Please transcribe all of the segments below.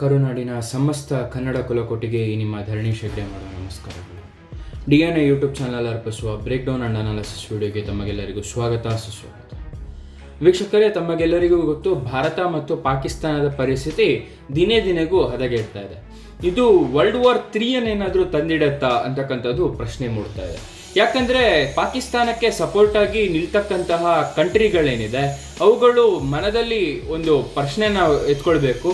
ಕರುನಾಡಿನ ಸಮಸ್ತ ಕನ್ನಡ ಕುಲಕೋಟಿಗೆ ಈ ನಿಮ್ಮ ಧರಣಿ ಶೆಟ್ಟಿ ಮಾಡುವ ನಮಸ್ಕಾರಗಳು D N A YouTube channel ಅರ್ಪಿಸುವ ಬ್ರೇಕ್ ಡೌನ್ ಅಂಡ್ ಅನಾಲಿಸಿಸ್ ವಿಡಿಯೋಗೆ ತಮಗೆಲ್ಲರಿಗೂ ಸ್ವಾಗತ, ಸುಸ್ವಾಗತ. ವೀಕ್ಷಕರೇ, ತಮಗೆಲ್ಲರಿಗೂ ಗೊತ್ತು, ಭಾರತ ಮತ್ತು ಪಾಕಿಸ್ತಾನದ ಪರಿಸ್ಥಿತಿ ದಿನೇ ದಿನೆಗೂ ಹದಗೆಡ್ತಾ ಇದೆ. ಇದು ವರ್ಲ್ಡ್ ವಾರ್ ತ್ರೀಯನ್ನೇನಾದರೂ ತಂದಿಡತ್ತಾ ಅಂತಕ್ಕಂಥದ್ದು ಪ್ರಶ್ನೆ ಮೂಡ್ತಾ ಇದೆ. ಯಾಕಂದರೆ ಪಾಕಿಸ್ತಾನಕ್ಕೆ ಸಪೋರ್ಟ್ ಆಗಿ ನಿಲ್ತಕ್ಕಂತಹ ಕಂಟ್ರಿಗಳೇನಿದೆ ಅವುಗಳು ಮನದಲ್ಲಿ ಒಂದು ಪ್ರಶ್ನೆನ ಎತ್ಕೊಳ್ಬೇಕು.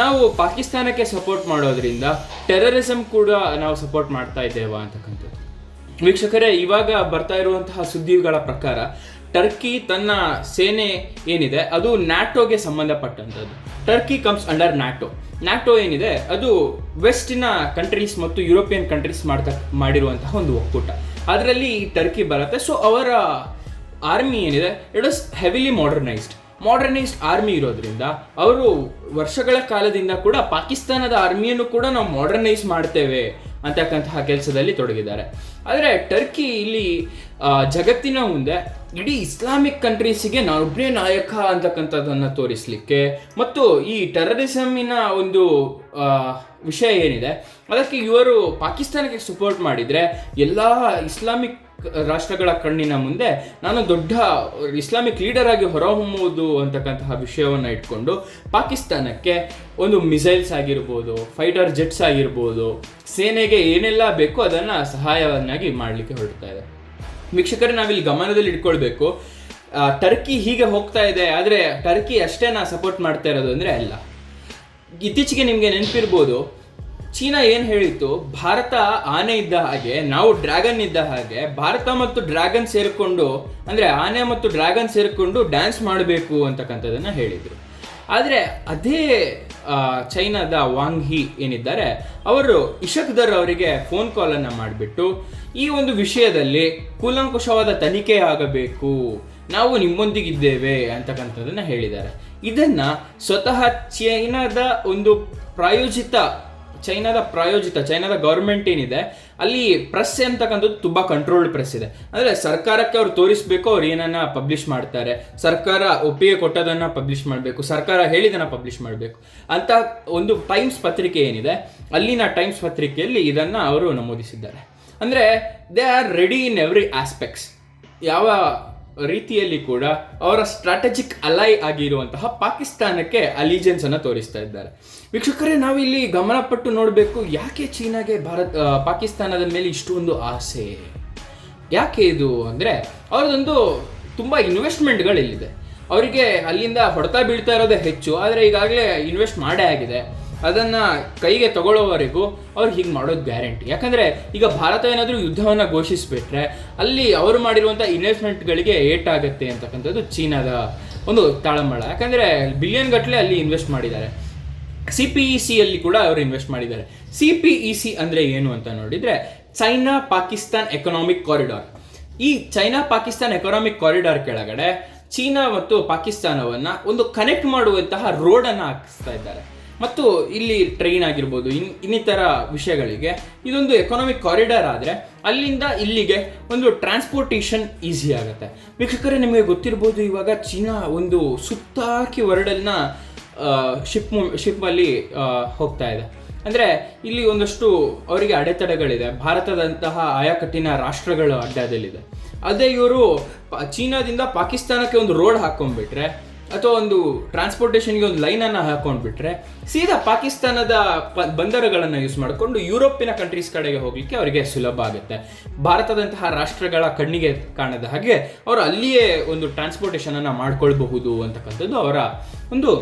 ನಾವು ಪಾಕಿಸ್ತಾನಕ್ಕೆ ಸಪೋರ್ಟ್ ಮಾಡೋದ್ರಿಂದ ಟೆರರಿಸಂ ಕೂಡ ನಾವು ಸಪೋರ್ಟ್ ಮಾಡ್ತಾ ಇದ್ದೇವಾ ಅಂತಕ್ಕಂಥದ್ದು. ವೀಕ್ಷಕರೇ, ಇವಾಗ ಬರ್ತಾ ಇರುವಂತಹ ಸುದ್ದಿಗಳ ಪ್ರಕಾರ ಟರ್ಕಿ ತನ್ನ ಸೇನೆ ಏನಿದೆ, ಅದು ನ್ಯಾಟೋಗೆ ಸಂಬಂಧಪಟ್ಟಂಥದ್ದು. Turkey comes under NATO NATO ಏನಿದೆ, ಅದು ವೆಸ್ಟಿನ ಕಂಟ್ರೀಸ್ ಮತ್ತು ಯುರೋಪಿಯನ್ ಕಂಟ್ರೀಸ್ ಮಾಡ್ತ, ಮಾಡಿರುವಂತಹ ಒಂದು ಒಕ್ಕೂಟ. ಅದರಲ್ಲಿ ಈ ಟರ್ಕಿ ಬರುತ್ತೆ ಸೊ ಅವರ ಆರ್ಮಿ ಏನಿದೆ it is heavily modernised modernised army ಇರೋದ್ರಿಂದ ಅವರು ವರ್ಷಗಳ ಕಾಲದಿಂದ ಕೂಡ ಪಾಕಿಸ್ತಾನದ ಆರ್ಮಿಯನ್ನು ಕೂಡ ನಾವು ಮಾಡರ್ನೈಸ್ ಮಾಡ್ತೇವೆ ಅಂತಕ್ಕಂತಹ ಕೆಲಸದಲ್ಲಿ ತೊಡಗಿದ್ದಾರೆ. ಆದರೆ ಟರ್ಕಿ ಇಲ್ಲಿ ಜಗತ್ತಿನ ಮುಂದೆ ಇಡೀ ಇಸ್ಲಾಮಿಕ್ ಕಂಟ್ರೀಸಿಗೆ ನಾನೊಬ್ಬನೇ ನಾಯಕ ಅಂತಕ್ಕಂಥದ್ದನ್ನು ತೋರಿಸಲಿಕ್ಕೆ ಮತ್ತು ಈ ಟೆರರಿಸಮಿನ ಒಂದು ವಿಷಯ ಏನಿದೆ, ಅದಕ್ಕೆ ಇವರು ಪಾಕಿಸ್ತಾನಕ್ಕೆ ಸಪೋರ್ಟ್ ಮಾಡಿದರೆ ಎಲ್ಲ ಇಸ್ಲಾಮಿಕ್ ರಾಷ್ಟ್ರಗಳ ಕಣ್ಣಿನ ಮುಂದೆ ನಾನು ದೊಡ್ಡ ಇಸ್ಲಾಮಿಕ್ ಲೀಡರ್ ಆಗಿ ಹೊರಹೊಮ್ಮುವುದು ಅಂತಕ್ಕಂತಹ ವಿಷಯವನ್ನು ಇಟ್ಕೊಂಡು ಪಾಕಿಸ್ತಾನಕ್ಕೆ ಒಂದು ಮಿಸೈಲ್ಸ್ ಆಗಿರ್ಬೋದು, ಫೈಟರ್ ಜೆಟ್ಸ್ ಆಗಿರ್ಬೋದು, ಸೇನೆಗೆ ಏನೆಲ್ಲ ಬೇಕೋ ಅದನ್ನು ಸಹಾಯವನ್ನಾಗಿ ಮಾಡಲಿಕ್ಕೆ ಹೊರಡ್ತಾ ಇದೆ. ವೀಕ್ಷಕರೇ, ನಾವಿಲ್ಲಿ ಗಮನದಲ್ಲಿ ಇಟ್ಕೊಳ್ಬೇಕು. ಟರ್ಕಿ ಹೀಗೆ ಹೋಗ್ತಾ ಇದೆ, ಆದರೆ ಟರ್ಕಿ ಅಷ್ಟೇ ನಾ ಸಪೋರ್ಟ್ ಮಾಡ್ತಾ ಇರೋದು ಅಂದರೆ ಅಲ್ಲ. ಇತ್ತೀಚೆಗೆ ನಿಮಗೆ ನೆನಪಿರ್ಬೋದು ಚೀನಾ ಏನು ಹೇಳಿತ್ತು? ಭಾರತ ಆನೆ ಇದ್ದ ಹಾಗೆ, ನಾವು ಡ್ರ್ಯಾಗನ್ ಇದ್ದ ಹಾಗೆ, ಭಾರತ ಮತ್ತು ಡ್ರ್ಯಾಗನ್ ಸೇರಿಕೊಂಡು, ಅಂದರೆ ಆನೆ ಮತ್ತು ಡ್ರ್ಯಾಗನ್ ಸೇರಿಕೊಂಡು ಡ್ಯಾನ್ಸ್ ಮಾಡಬೇಕು ಅಂತಕ್ಕಂಥದ್ದನ್ನು ಹೇಳಿದರು. ಆದರೆ ಅದೇ ಚೈನಾದ ವಾಂಗ್ ಹಿ ಏನಿದ್ದಾರೆ, ಅವರು ಇಶಕ್ದರ್ ಅವರಿಗೆ ಫೋನ್ ಕಾಲ್ ಕಾಲನ್ನು ಮಾಡಿಬಿಟ್ಟು, ಈ ಒಂದು ವಿಷಯದಲ್ಲಿ ಕೂಲಂಕುಷವಾದ ತನಿಖೆ ಆಗಬೇಕು, ನಾವು ನಿಮ್ಮೊಂದಿಗಿದ್ದೇವೆ ಅಂತಕ್ಕಂಥದ್ದನ್ನು ಹೇಳಿದ್ದಾರೆ. ಇದನ್ನ ಸ್ವತಃ ಚೈನಾದ ಒಂದು ಪ್ರಾಯೋಜಿತ ಚೈನಾದ ಪ್ರಾಯೋಜಿತ, ಚೈನಾದ ಗೌರ್ಮೆಂಟ್ ಏನಿದೆ, ಅಲ್ಲಿ ಪ್ರೆಸ್ ಅಂತಕ್ಕಂಥದ್ದು ತುಂಬ ಕಂಟ್ರೋಲ್ಡ್ ಪ್ರೆಸ್ ಇದೆ. ಅಂದರೆ ಸರ್ಕಾರಕ್ಕೆ ಅವ್ರು ತೋರಿಸಬೇಕು, ಅವ್ರು ಏನನ್ನ ಪಬ್ಲಿಷ್ ಮಾಡ್ತಾರೆ. ಸರ್ಕಾರ ಒಪ್ಪಿಗೆ ಕೊಟ್ಟದನ್ನ ಪಬ್ಲಿಷ್ ಮಾಡಬೇಕು, ಸರ್ಕಾರ ಹೇಳಿದನ್ನ ಪಬ್ಲಿಷ್ ಮಾಡಬೇಕು. ಅಂತ ಒಂದು ಟೈಮ್ಸ್ ಪತ್ರಿಕೆ ಏನಿದೆ, ಅಲ್ಲಿನ ಟೈಮ್ಸ್ ಪತ್ರಿಕೆಯಲ್ಲಿ ಇದನ್ನ ಅವರು ನಮೂದಿಸಿದ್ದಾರೆ. ಅಂದರೆ they are ready in every aspects ಯಾವ ರೀತಿಯಲ್ಲಿ ಕೂಡ ಅವರ ಸ್ಟ್ರಾಟಜಿಕ್ ಅಲೈ ಆಗಿರುವಂತಹ ಪಾಕಿಸ್ತಾನಕ್ಕೆ ಅಲಿಜೆನ್ಸ್ ಅನ್ನು ತೋರಿಸ್ತಾ ಇದ್ದಾರೆ. ವೀಕ್ಷಕರೇ, ನಾವಿಲ್ಲಿ ಗಮನಪಟ್ಟು ನೋಡಬೇಕು ಯಾಕೆ ಚೀನಾಗೆ ಭಾರತ ಪಾಕಿಸ್ತಾನದ ಮೇಲೆ ಇಷ್ಟೊಂದು ಆಸೆ? ಯಾಕೆ ಇದು ಅಂದರೆ, ಅವ್ರದ್ದೊಂದು ತುಂಬ ಇನ್ವೆಸ್ಟ್ಮೆಂಟ್ಗಳಿಲ್ಲಿದೆ ಅವರಿಗೆ ಅಲ್ಲಿಂದ ಹೊಡೆತ ಬೀಳ್ತಾ ಇರೋದೇ ಹೆಚ್ಚು, ಆದರೆ ಈಗಾಗಲೇ ಇನ್ವೆಸ್ಟ್ ಮಾಡೇ ಆಗಿದೆ. ಅದನ್ನು ಕೈಗೆ ತಗೊಳ್ಳೋವರೆಗೂ ಅವ್ರು ಹೀಗೆ ಮಾಡೋದು ಗ್ಯಾರಂಟಿ. ಯಾಕಂದರೆ ಈಗ ಭಾರತ ಏನಾದರೂ ಯುದ್ಧವನ್ನು ಘೋಷಿಸಿಬಿಟ್ರೆ ಅಲ್ಲಿ ಅವರು ಮಾಡಿರುವಂಥ ಇನ್ವೆಸ್ಟ್ಮೆಂಟ್ಗಳಿಗೆ ಏಟಾಗುತ್ತೆ ಅಂತಕ್ಕಂಥದ್ದು ಚೀನಾದ ಒಂದು ತಾಳಮಳ ಯಾಕಂದರೆ ಬಿಲಿಯನ್ ಗಟ್ಟಲೆ ಅಲ್ಲಿ ಇನ್ವೆಸ್ಟ್ ಮಾಡಿದ್ದಾರೆ. ಸಿ ಪಿ ಇ ಸಿಯಲ್ಲಿ ಕೂಡ ಅವರು ಇನ್ವೆಸ್ಟ್ ಮಾಡಿದ್ದಾರೆ. ಸಿ ಪಿ ಇ ಸಿ ಅಂದರೆ ಏನು ಅಂತ ನೋಡಿದರೆ ಚೈನಾ ಪಾಕಿಸ್ತಾನ್ ಎಕನಾಮಿಕ್ ಕಾರಿಡಾರ್ ಈ ಚೈನಾ ಪಾಕಿಸ್ತಾನ್ ಎಕನಾಮಿಕ್ ಕಾರಿಡಾರ್ ಕೆಳಗಡೆ ಚೀನಾ ಮತ್ತು ಪಾಕಿಸ್ತಾನವನ್ನು ಒಂದು ಕನೆಕ್ಟ್ ಮಾಡುವಂತಹ ರೋಡನ್ನು ಹಾಕಿಸ್ತಾ ಇದ್ದಾರೆ. ಮತ್ತು ಇಲ್ಲಿ ಟ್ರೈನ್ ಆಗಿರ್ಬೋದು, ಇನ್, ಇನ್ನಿತರ ವಿಷಯಗಳಿಗೆ. ಇದೊಂದು ಎಕನಾಮಿಕ್ ಕಾರಿಡಾರ್ ಆದರೆ, ಅಲ್ಲಿಂದ ಇಲ್ಲಿಗೆ ಒಂದು ಟ್ರಾನ್ಸ್ಪೋರ್ಟೇಷನ್ ಈಸಿ ಆಗುತ್ತೆ. ವೀಕ್ಷಕರೇ, ನಿಮಗೆ ಗೊತ್ತಿರ್ಬೋದು ಇವಾಗ ಚೀನಾ ಒಂದು ಸುತ್ತಾಕಿ ವರ್ಲ್ಡನ್ನ ಶಿಪ್ ಶಿಪ್ಪಲ್ಲಿ ಹೋಗ್ತಾ ಇದೆ. ಅಂದರೆ, ಇಲ್ಲಿ ಒಂದಷ್ಟು ಅವರಿಗೆ ಅಡೆತಡೆಗಳಿದೆ. ಭಾರತದಂತಹ ಆಯಾಕಟ್ಟಿನ ರಾಷ್ಟ್ರಗಳು ಅಡ್ಡದಲ್ಲಿದೆ ಅದೇ ಇವರು, ಚೀನಾದಿಂದ ಪಾಕಿಸ್ತಾನಕ್ಕೆ ಒಂದು ರೋಡ್ ಹಾಕೊಂಡ್ಬಿಟ್ರೆ ಅಥವಾ ಒಂದು ಟ್ರಾನ್ಸ್ಪೋರ್ಟೇಷನ್ಗೆ ಒಂದು ಲೈನನ್ನು ಹಾಕೊಂಡ್ಬಿಟ್ರೆ ಸೀದಾ ಪಾಕಿಸ್ತಾನದ ಬಂದರುಗಳನ್ನು ಯೂಸ್ ಮಾಡಿಕೊಂಡು ಯುರೋಪಿನ ಕಂಟ್ರೀಸ್ ಕಡೆಗೆ ಹೋಗಲಿಕ್ಕೆ ಅವರಿಗೆ ಸುಲಭ ಆಗುತ್ತೆ. ಭಾರತದಂತಹ ರಾಷ್ಟ್ರಗಳ ಕಣ್ಣಿಗೆ ಕಾಣದ ಹಾಗೆ ಅವರು ಅಲ್ಲಿಯೇ ಒಂದು ಟ್ರಾನ್ಸ್ಪೋರ್ಟೇಷನನ್ನು ಮಾಡ್ಕೊಳ್ಬಹುದು ಅಂತಕ್ಕಂಥದ್ದು ಅವರ ಒಂದು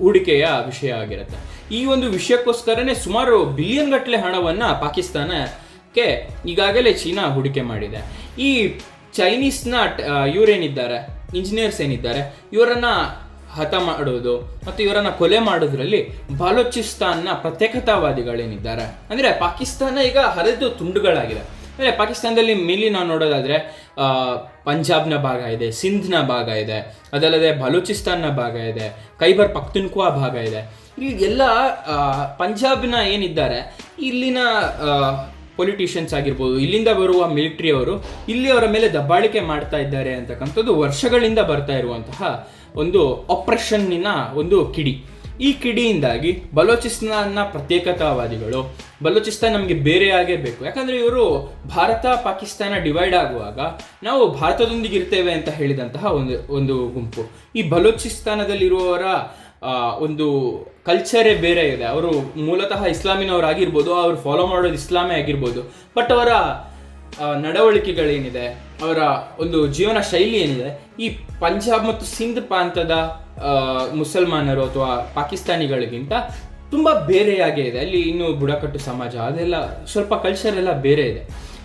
ಹೂಡಿಕೆಯ ವಿಷಯ ಆಗಿರುತ್ತೆ. ಈ ಒಂದು ವಿಷಯಕ್ಕೋಸ್ಕರನೇ ಸುಮಾರು ಬಿಲಿಯನ್ ಗಟ್ಟಲೆ ಹಣವನ್ನು ಪಾಕಿಸ್ತಾನಕ್ಕೆ ಈಗಾಗಲೇ ಚೀನಾ ಹೂಡಿಕೆ ಮಾಡಿದೆ. ಈ ಚೈನೀಸ್ನ ಇವರೇನಿದ್ದಾರೆ? ಇಂಜಿನಿಯರ್ಸ್ ಏನಿದ್ದಾರೆ, ಇವರನ್ನ ಹತ ಮಾಡೋದು ಮತ್ತು ಇವರನ್ನ ಕೊಲೆ ಮಾಡೋದ್ರಲ್ಲಿ ಬಾಲೋಚಿಸ್ತಾನ್ನ ಪ್ರತ್ಯೇಕತಾವಾದಿಗಳೇನಿದ್ದಾರೆ. ಅಂದರೆ ಪಾಕಿಸ್ತಾನ ಈಗ ಹರಿದು ತುಂಡುಗಳಾಗಿದೆ. ಅಂದರೆ ಪಾಕಿಸ್ತಾನದಲ್ಲಿ ಮೇಲಿ ನಾವು ನೋಡೋದಾದರೆ ಪಂಜಾಬ್ನ ಭಾಗ ಇದೆ, ಸಿಂಧ್ನ ಭಾಗ ಇದೆ, ಅದಲ್ಲದೆ ಬಲೂಚಿಸ್ತಾನ್ನ ಭಾಗ ಇದೆ, ಖೈಬರ್ ಪಕ್ತುನ್ಕುವಾ ಭಾಗ ಇದೆ. ಈ ಎಲ್ಲ ಪಂಜಾಬ್ನ ಏನಿದ್ದಾರೆ, ಇಲ್ಲಿನ ಪೊಲಿಟಿಷಿಯನ್ಸ್ ಆಗಿರ್ಬೋದು, ಇಲ್ಲಿಂದ ಬರುವ ಮಿಲಿಟ್ರಿಯವರು ಇಲ್ಲಿ ಅವರ ಮೇಲೆ ದಬ್ಬಾಳಿಕೆ ಮಾಡ್ತಾ ಇದ್ದಾರೆ ಅಂತಕ್ಕಂಥದ್ದು ವರ್ಷಗಳಿಂದ ಬರ್ತಾ ಇರುವಂತಹ ಒಂದು ಆಪ್ರೆಷನ್ನಿನ ಒಂದು ಕಿಡಿ. ಈ ಕಿಡಿಯಿಂದಾಗಿ ಬಲೋಚಿಸ್ತಾನ್ನ ಪ್ರತ್ಯೇಕತಾವಾದಿಗಳು, ಬಲೋಚಿಸ್ತಾನ್ ನಮಗೆ ಬೇರೆಯಾಗೇ ಬೇಕು. ಯಾಕಂದ್ರೆ ಇವರು ಭಾರತ, ಪಾಕಿಸ್ತಾನ ಡಿವೈಡ್ ಆಗುವಾಗ ನಾವು ಭಾರತದೊಂದಿಗೆ ಇರ್ತೇವೆ ಅಂತ ಹೇಳಿದಂತಹ ಒಂದು ಒಂದು ಗುಂಪು. ಈ ಬಲೋಚಿಸ್ತಾನದಲ್ಲಿರುವವರ ಒಂದು ಕಲ್ಚರೇ ಬೇರೆ ಇದೆ. ಅವರು ಮೂಲತಃ ಇಸ್ಲಾಮಿನವರಾಗಿರ್ಬೋದು ಅವ್ರು ಫಾಲೋ ಮಾಡೋದು ಇಸ್ಲಾಮೇ ಆಗಿರ್ಬೋದು. ಬಟ್ ಅವರ ನಡವಳಿಕೆಗಳೇನಿದೆ, ಅವರ ಒಂದು ಜೀವನ ಶೈಲಿ ಏನಿದೆ, ಈ ಪಂಜಾಬ್ ಮತ್ತು ಸಿಂಧ್ ಪ್ರಾಂತದ ಮುಸಲ್ಮಾನರು ಅಥವಾ ಪಾಕಿಸ್ತಾನಿಗಳಿಗಿಂತ ತುಂಬ ಬೇರೆಯಾಗೇ ಇದೆ. ಅಲ್ಲಿ ಇನ್ನೂ ಬುಡಕಟ್ಟು ಸಮಾಜ ಅದೆಲ್ಲ ಸ್ವಲ್ಪ ಕಲ್ಚರ್ ಎಲ್ಲ ಬೇರೆ ಇದೆ.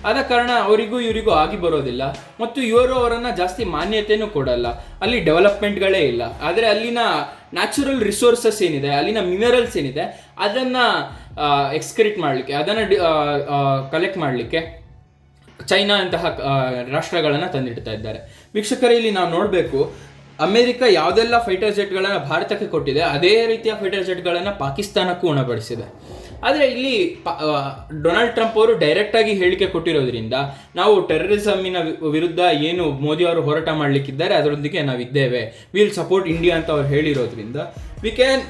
ಆದ ಕಾರಣ ಅವರಿಗೂ ಇವರಿಗೂ ಆಗಿ ಬರೋದಿಲ್ಲ. ಮತ್ತು ಇವರು ಅವರನ್ನು ಜಾಸ್ತಿ ಮಾನ್ಯತೆಯೂ ಕೊಡಲ್ಲ. ಅಲ್ಲಿ ಡೆವಲಪ್ಮೆಂಟ್ಗಳೇ ಇಲ್ಲ. ಆದರೆ ಅಲ್ಲಿನ ನ್ಯಾಚುರಲ್ ರಿಸೋರ್ಸಸ್ ಏನಿದೆ, ಅಲ್ಲಿನ ಮಿನರಲ್ಸ್ ಏನಿದೆ, ಅದನ್ನು ಎಕ್ಸ್ಕ್ರಿಟ್ ಮಾಡಲಿಕ್ಕೆ, ಅದನ್ನು ಕಲೆಕ್ಟ್ ಮಾಡಲಿಕ್ಕೆ ಚೈನಾ ಅಂತಹ ರಾಷ್ಟ್ರಗಳನ್ನು ತಂದಿಡ್ತಾ ಇದ್ದಾರೆ. ವೀಕ್ಷಕರೇ, ಇಲ್ಲಿ ನಾವು ನೋಡಬೇಕು, ಅಮೆರಿಕ ಯಾವುದೆಲ್ಲ ಫೈಟರ್ ಜೆಟ್ಗಳನ್ನು ಭಾರತಕ್ಕೆ ಕೊಟ್ಟಿದೆ, ಅದೇ ರೀತಿಯ ಫೈಟರ್ ಜೆಟ್ಗಳನ್ನು ಪಾಕಿಸ್ತಾನಕ್ಕೂ ಉಣಬಡಿಸಿದೆ. ಆದರೆ ಇಲ್ಲಿ ಡೊನಾಲ್ಡ್ ಟ್ರಂಪ್ ಅವರು ಡೈರೆಕ್ಟ್ ಆಗಿ ಹೇಳಿಕೆ ಕೊಟ್ಟಿರೋದ್ರಿಂದ ನಾವು ಟೆರರಿಸಮಿನ ವಿರುದ್ಧ ಏನು ಮೋದಿ ಅವರು ಹೋರಾಟ ಮಾಡಲಿಕ್ಕಿದ್ದಾರೆ, ಅದರೊಂದಿಗೆ ನಾವಿದ್ದೇವೆ. ವಿಲ್ ಸಪೋರ್ಟ್ ಇಂಡಿಯಾ ಅಂತ ಅವ್ರು ಹೇಳಿರೋದ್ರಿಂದ we can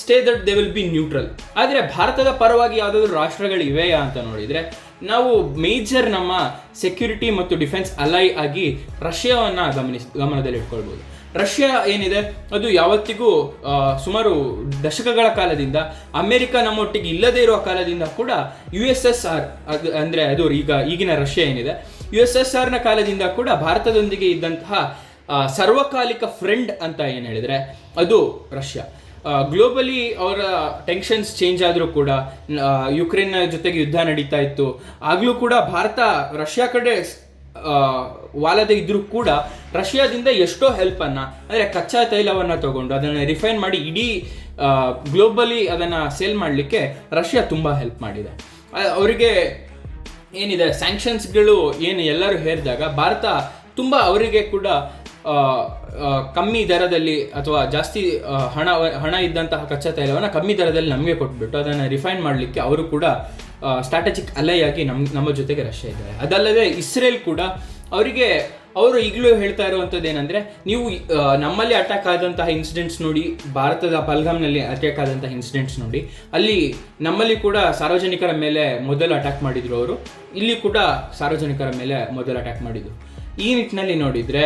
stay that they will be neutral ಆದರೆ ಭಾರತದ ಪರವಾಗಿ ಯಾವುದಾದ್ರೂ ರಾಷ್ಟ್ರಗಳು ಇವೆಯಾ ಅಂತ ನೋಡಿದರೆ ನಾವು ಮೇಜರ್ ನಮ್ಮ ಸೆಕ್ಯೂರಿಟಿ ಮತ್ತು ಡಿಫೆನ್ಸ್ ಅಲೈ ಆಗಿ ರಷ್ಯಾವನ್ನು ಗಮನಿಸ್, ಗಮನದಲ್ಲಿಟ್ಕೊಳ್ಬೋದು. ರಷ್ಯಾ ಏನಿದೆ? ಅದು ಯಾವತ್ತಿಗೂ ಸುಮಾರು ದಶಕಗಳ ಕಾಲದಿಂದ, ಅಮೆರಿಕ ನಮ್ಮೊಟ್ಟಿಗೆ ಇಲ್ಲದೇ ಇರುವ ಕಾಲದಿಂದ ಕೂಡ ಯು ಎಸ್ ಎಸ್ ಆರ್, ಅದು, ಅಂದರೆ ಅದು ಈಗ, ಈಗಿನ ರಷ್ಯಾ ಏನಿದೆ? ಯು ಎಸ್ ಎಸ್ ಆರ್ನ ಕಾಲದಿಂದ ಕೂಡ ಭಾರತದೊಂದಿಗೆ ಇದ್ದಂತಹ ಸರ್ವಕಾಲಿಕ ಫ್ರೆಂಡ್ ಅಂತ ಏನು ಹೇಳಿದರೆ, ಅದು ರಷ್ಯಾ. ಗ್ಲೋಬಲಿ ಅವರ ಟೆನ್ಷನ್ಸ್ ಚೇಂಜ್ ಆದರೂ ಕೂಡ ಯುಕ್ರೇನ್ನ ಯುಕ್ರೇನ್ ಜೊತೆಗೆ ಯುದ್ಧ ನಡೀತಾ ಇತ್ತು. ಆಗಲೂ ಕೂಡ ಭಾರತ, ರಷ್ಯಾ ಕಡೆ ವಾಲದೆ ಇದ್ರೂ ಕೂಡ ರಷ್ಯಾದಿಂದ ಎಷ್ಟೋ ಹೆಲ್ಪನ್ನು ಅಂದರೆ ಕಚ್ಚಾ ತೈಲವನ್ನು ತಗೊಂಡು ಅದನ್ನು ರಿಫೈನ್ ಮಾಡಿ ಇಡೀ ಗ್ಲೋಬಲಿ ಅದನ್ನು ಸೇಲ್ ಮಾಡಲಿಕ್ಕೆ ರಷ್ಯಾ ತುಂಬ ಹೆಲ್ಪ್ ಮಾಡಿದೆ. ಅವರಿಗೆ ಏನಿದೆ ಸ್ಯಾಂಕ್ಷನ್ಸ್ಗಳು ಏನು ಎಲ್ಲರೂ ಹೇರಿದಾಗ ಭಾರತ ತುಂಬ ಅವರಿಗೆ ಕೂಡ ಕಮ್ಮಿ ದರದಲ್ಲಿ ಅಥವಾ ಜಾಸ್ತಿ ಹಣ ಹಣ ಇದ್ದಂತಹ ಕಚ್ಚಾ ತೈಲವನ್ನು ಕಮ್ಮಿ ದರದಲ್ಲಿ ನಮಗೆ ಕೊಟ್ಬಿಟ್ಟು ಅದನ್ನು ರಿಫೈನ್ ಮಾಡಲಿಕ್ಕೆ ಅವರು ಕೂಡ ಸ್ಟ್ರಾಟಜಿಕ್ ಅಲೈ ಆಗಿ ನಮ್ಮ ನಮ್ಮ ಜೊತೆಗೆ ರಷ್ಯಾ ಇದ್ದಾರೆ. ಅದಲ್ಲದೆ ಇಸ್ರೇಲ್ ಕೂಡ ಅವರಿಗೆ, ಅವರು ಈಗಲೂ ಹೇಳ್ತಾ ಇರುವಂಥದ್ದು ಏನಂದರೆ ನೀವು ನಮ್ಮಲ್ಲಿ ಅಟ್ಯಾಕ್ ಆದಂತಹ ಇನ್ಸಿಡೆಂಟ್ಸ್ ನೋಡಿ, ಭಾರತದ ಪಲ್ಗಾಮ್ನಲ್ಲಿ ಅಟ್ಯಾಕ್ ಆದಂತಹ ಇನ್ಸಿಡೆಂಟ್ಸ್ ನೋಡಿ, ಅಲ್ಲಿ ನಮ್ಮಲ್ಲಿ ಕೂಡ ಸಾರ್ವಜನಿಕರ ಮೇಲೆ ಮೊದಲು ಅಟ್ಯಾಕ್ ಮಾಡಿದ್ರು ಅವರು, ಇಲ್ಲಿ ಕೂಡ ಸಾರ್ವಜನಿಕರ ಮೇಲೆ ಮೊದಲು ಅಟ್ಯಾಕ್ ಮಾಡಿದ್ರು. ಈ ನಿಟ್ಟಿನಲ್ಲಿ ನೋಡಿದರೆ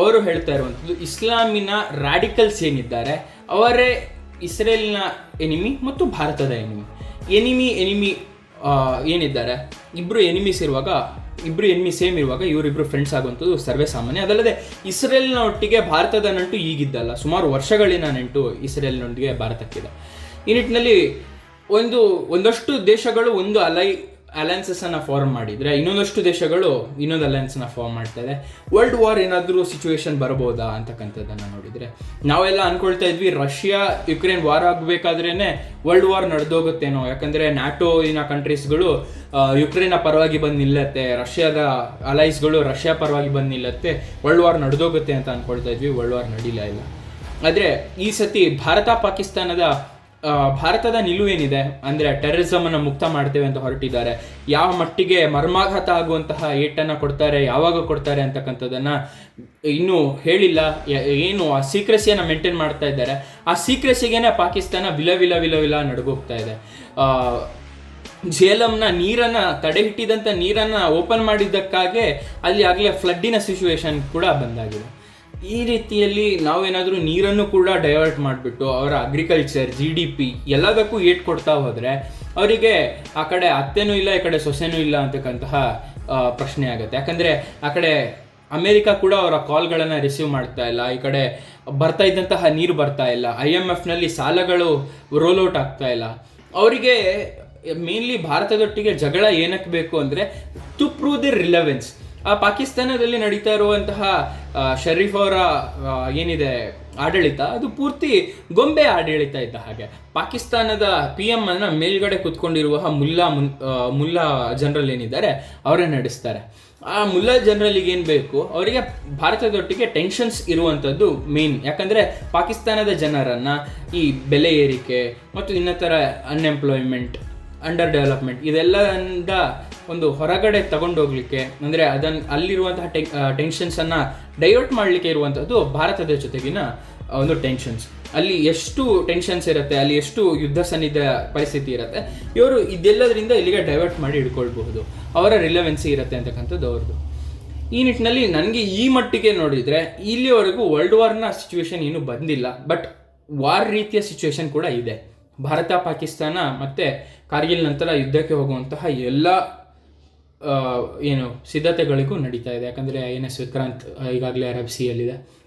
ಅವರು ಹೇಳ್ತಾ ಇರುವಂಥದ್ದು, ಇಸ್ಲಾಮಿನ ರಾಡಿಕಲ್ಸ್ ಏನಿದ್ದಾರೆ, ಅವರೇ ಇಸ್ರೇಲ್ನ ಎನಿಮಿ ಮತ್ತು ಭಾರತದ ಎನಿಮಿ ಎನಿಮಿ ಎನಿಮಿ ಏನಿದ್ದಾರೆ? ಇಬ್ಬರು ಎನಿಮೀಸ್ ಇರುವಾಗ ಇಬ್ಬರು ಎನಿಮಿ ಸೇಮ್ ಇರುವಾಗ ಇವರಿಬ್ಬರು ಫ್ರೆಂಡ್ಸ್ ಆಗುವಂಥದ್ದು ಸರ್ವೇ ಸಾಮಾನ್ಯ. ಅದಲ್ಲದೆ ಇಸ್ರೇಲ್ನ ಒಟ್ಟಿಗೆ ಭಾರತದ ನಂಟು ಈಗಿದ್ದಲ್ಲ, ಸುಮಾರು ವರ್ಷಗಳಿನ ನಂಟು ಇಸ್ರೇಲ್ನೊಂದಿಗೆ ಭಾರತಕ್ಕಿದೆ. ಈ ನಿಟ್ಟಿನಲ್ಲಿ ಒಂದು, ಒಂದಷ್ಟು ದೇಶಗಳು ಒಂದು ಅಲೈ ಅಲಯನ್ಸಸ್ ಅನ್ನ ಫಾರ್ಮ್ ಮಾಡಿದ್ರೆ, ಇನ್ನೊಂದಷ್ಟು ದೇಶಗಳು ಇನ್ನೊಂದು ಅಲಯನ್ಸ್ನ ಫಾರ್ಮ್ ಮಾಡ್ತಾ ಇದೆ. ವರ್ಲ್ಡ್ ವಾರ್ ಏನಾದರೂ ಸಿಚುವೇಶನ್ ಬರ್ಬೋದಾ ಅಂತಕ್ಕಂಥದ್ದನ್ನ ನೋಡಿದ್ರೆ, ನಾವೆಲ್ಲ ಅನ್ಕೊಳ್ತಾ ಇದ್ವಿ ರಷ್ಯಾ ಯುಕ್ರೇನ್ ವಾರ್ ಆಗಬೇಕಾದ್ರೇನೆ ವರ್ಲ್ಡ್ ವಾರ್ ನಡೆದೋಗುತ್ತೇನೋ? ಯಾಕಂದ್ರೆ ನ್ಯಾಟೋಯಿನ ಕಂಟ್ರೀಸ್ಗಳು ಯುಕ್ರೇನ್ನ ಪರವಾಗಿ ಬಂದು ನಿಲ್ಲತ್ತೆ ರಷ್ಯಾದ ಅಲೈಸ್ಗಳು ರಷ್ಯಾ ಪರವಾಗಿ ಬಂದು ನಿಲ್ಲತ್ತೆ ವರ್ಲ್ಡ್ ವಾರ್ ನಡೆದೋಗುತ್ತೆ ಅಂತ ಅನ್ಕೊಳ್ತಾ ಇದ್ವಿ ವರ್ಲ್ಡ್ ವಾರ್ ನಡೀಲ ಇಲ್ಲ. ಆದರೆ ಈ ಸತಿ ಭಾರತ, ಪಾಕಿಸ್ತಾನದ ಭಾರತದ ನಿಲುವೇನಿದೆ ಅಂದರೆ ಟೆರರಿಸಮ್ ಅನ್ನು ಮುಕ್ತ ಮಾಡ್ತೇವೆ ಅಂತ ಹೊರಟಿದ್ದಾರೆ. ಯಾವ ಮಟ್ಟಿಗೆ ಮರ್ಮಾಘಾತ ಆಗುವಂತಹ ಏಟನ್ನು ಕೊಡ್ತಾರೆ, ಯಾವಾಗ ಕೊಡ್ತಾರೆ ಅಂತಕ್ಕಂಥದ್ದನ್ನ ಇನ್ನೂ ಹೇಳಿಲ್ಲ. ಏನು, ಆ ಸೀಕ್ರೆಸಿಯನ್ನು ಮೇಂಟೈನ್ ಮಾಡ್ತಾ ಇದ್ದಾರೆ. ಆ ಸೀಕ್ರೆಸಿಗೇನೆ ಪಾಕಿಸ್ತಾನ ವಿಲ ವಿಲ ವಿಲ ವಿಲ ನಡ್ಗೋಗ್ತಾ ಇದೆ. ಜೇಲಂನ ನೀರನ್ನ ತಡೆ ಹಿಟ್ಟಿದಂಥ ನೀರನ್ನ ಓಪನ್ ಮಾಡಿದ್ದಕ್ಕಾಗೆ ಅಲ್ಲಿ ಆಗಲೇ ಫ್ಲಡ್ಡಿನ ಸಿಚುವೇಶನ್ ಕೂಡ ಬಂದಾಗಿದೆ. ಈ ರೀತಿಯಲ್ಲಿ ನಾವೇನಾದರೂ ನೀರನ್ನು ಕೂಡ ಡೈವರ್ಟ್ ಮಾಡಿಬಿಟ್ಟು ಅವರ ಅಗ್ರಿಕಲ್ಚರ್ ಜಿ ಡಿ ಪಿ ಎಲ್ಲದಕ್ಕೂ ಏಟ್ ಕೊಡ್ತಾ ಹೋದರೆ ಅವರಿಗೆ ಆ ಕಡೆ ಅತ್ತೆನೂ ಇಲ್ಲ, ಈ ಕಡೆ ಸೊಸೆನೂ ಇಲ್ಲ ಅಂತಕ್ಕಂತಹ ಪ್ರಶ್ನೆ ಆಗುತ್ತೆ. ಯಾಕಂದರೆ ಆ ಕಡೆ ಅಮೆರಿಕ ಕೂಡ ಅವರ ಕಾಲ್ಗಳನ್ನು ರಿಸೀವ್ ಮಾಡ್ತಾ ಇಲ್ಲ. ಈ ಕಡೆ ಬರ್ತಾ ಇದ್ದಂತಹ ನೀರು ಬರ್ತಾ ಇಲ್ಲ. ಐ ಎಂ ಎಫ್ನಲ್ಲಿ ಸಾಲಗಳು ರೋಲ್ ಔಟ್ ಆಗ್ತಾ ಇಲ್ಲ. ಅವರಿಗೆ ಮೇನ್ಲಿ ಭಾರತದೊಟ್ಟಿಗೆ ಜಗಳ ಏನಕ್ಕೆ ಬೇಕು ಅಂದರೆ ಟು ಪ್ರೂವ್ ದಿ ರಿಲೆವೆನ್ಸ್ ಆ ಪಾಕಿಸ್ತಾನದಲ್ಲಿ ನಡೀತಾ ಇರುವಂತಹ ಶರೀಫ್ ಅವರ ಏನಿದೆ ಆಡಳಿತ, ಅದು ಪೂರ್ತಿ ಗೊಂಬೆ ಆಡಳಿತ ಇದ್ದ ಹಾಗೆ. ಪಾಕಿಸ್ತಾನದ ಪಿ ಎಂ ಅನ್ನ ಮೇಲ್ಗಡೆ ಕುತ್ಕೊಂಡಿರುವ ಮುಲ್ಲಾ ಮುನ್ ಮುಲ್ಲಾ ಜನರಲ್ ಏನಿದ್ದಾರೆ, ಅವರೇ ನಡೆಸ್ತಾರೆ. ಆ ಮುಲ್ಲಾ ಜನರಲಿಗೆ ಏನು ಬೇಕು? ಅವರಿಗೆ ಭಾರತದೊಟ್ಟಿಗೆ ಟೆನ್ಷನ್ಸ್ ಇರುವಂಥದ್ದು ಮೇನ್ ಯಾಕಂದರೆ ಪಾಕಿಸ್ತಾನದ ಜನರನ್ನು ಈ ಬೆಲೆ ಏರಿಕೆ ಮತ್ತು ಇನ್ನಿತರ ಅನ್ಎಂಪ್ಲಾಯ್ಮೆಂಟ್ ಅಂಡರ್ ಡೆವಲಪ್ಮೆಂಟ್ ಇದೆಲ್ಲದಿಂದ ಒಂದು ಹೊರಗಡೆ ತಗೊಂಡೋಗ್ಲಿಕ್ಕೆ ಅಂದರೆ ಅದನ್ನು ಅಲ್ಲಿರುವಂತಹ ಟೆ ಟೆನ್ಷನ್ಸನ್ನು ಡೈವರ್ಟ್ ಮಾಡಲಿಕ್ಕೆ ಇರುವಂಥದ್ದು ಭಾರತದ ಜೊತೆಗಿನ ಒಂದು ಟೆನ್ಷನ್ಸ್ ಅಲ್ಲಿ ಎಷ್ಟು ಟೆನ್ಷನ್ಸ್ ಇರುತ್ತೆ, ಅಲ್ಲಿ ಎಷ್ಟು ಯುದ್ಧ ಸನ್ನಿಧ ಪರಿಸ್ಥಿತಿ ಇರುತ್ತೆ, ಇವರು ಇದೆಲ್ಲದರಿಂದ ಇಲ್ಲಿಗೆ ಡೈವರ್ಟ್ ಮಾಡಿ ಇಟ್ಕೊಳ್ಬಹುದು ಅವರ ರಿಲೆವೆನ್ಸಿ ಇರುತ್ತೆ ಅಂತಕ್ಕಂಥದ್ದು ಅವ್ರದ್ದು ಈ ನಿಟ್ಟಿನಲ್ಲಿ ನನಗೆ ಈ ಮಟ್ಟಿಗೆ ನೋಡಿದರೆ, ಇಲ್ಲಿವರೆಗೂ ವರ್ಲ್ಡ್ ವಾರ್ನ ಸಿಚುವೇಶನ್ ಇನ್ನೂ ಬಂದಿಲ್ಲ ಬಟ್ ವಾರ್ ರೀತಿಯ ಸಿಚುವೇಶನ್ ಕೂಡ ಇದೆ. ಭಾರತ, ಪಾಕಿಸ್ತಾನ ಮತ್ತು ಕಾರ್ಗಿಲ್ ನಂತರ ಯುದ್ಧಕ್ಕೆ ಹೋಗುವಂತಹ ಎಲ್ಲ ಏನು, ಸಿದ್ಧತೆಗಳಿಗೂ ನಡೀತಾ ಇದೆ. ಯಾಕಂದರೆ ಎನ್ ಎಸ್ ವಿಕ್ರಾಂತ್ ಈಗಾಗಲೇ ಅರಬ್ ಸಿಯಲ್ಲಿದೆ.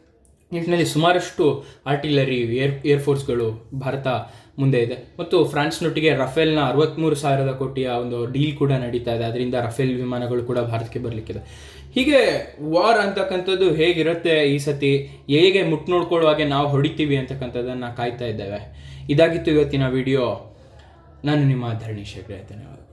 ನಿಟ್ಟಿನಲ್ಲಿ ಸುಮಾರಷ್ಟು ಆರ್ಟಿಲರಿ, ಏರ್ ಏರ್ಫೋರ್ಸ್ಗಳು ಭಾರತ ಮುಂದೆ ಇದೆ. ಮತ್ತು ಫ್ರಾನ್ಸ್ನೊಟ್ಟಿಗೆ ರಫೇಲ್ನ ಅರವತ್ತ್ಮೂರು ಸಾವಿರದ ಕೋಟಿಯ ಒಂದು ಡೀಲ್ ಕೂಡ ನಡೀತಾ ಇದೆ. ಅದರಿಂದ ರಫೇಲ್ ವಿಮಾನಗಳು ಕೂಡ ಭಾರತಕ್ಕೆ ಬರಲಿಕ್ಕಿದೆ. ಹೀಗೆ ವಾರ್ ಅಂತಕ್ಕಂಥದ್ದು ಹೇಗಿರುತ್ತೆ ಈ ಸತಿ? ಹೇಗೆ ಮುಟ್ ನೋಡ್ಕೊಳ್ಳುವಾಗೆ ನಾವು ಹೊಡಿತೀವಿ ಅಂತಕ್ಕಂಥದ್ದನ್ನು ಕಾಯ್ತಾ ಇದ್ದೇವೆ. ಇದಾಗಿತ್ತು ಇವತ್ತಿನ ವಿಡಿಯೋ. ನಾನು ನಿಮ್ಮ ಧರಣಿ ಶೇಖರ್. ಧನ್ಯವಾದ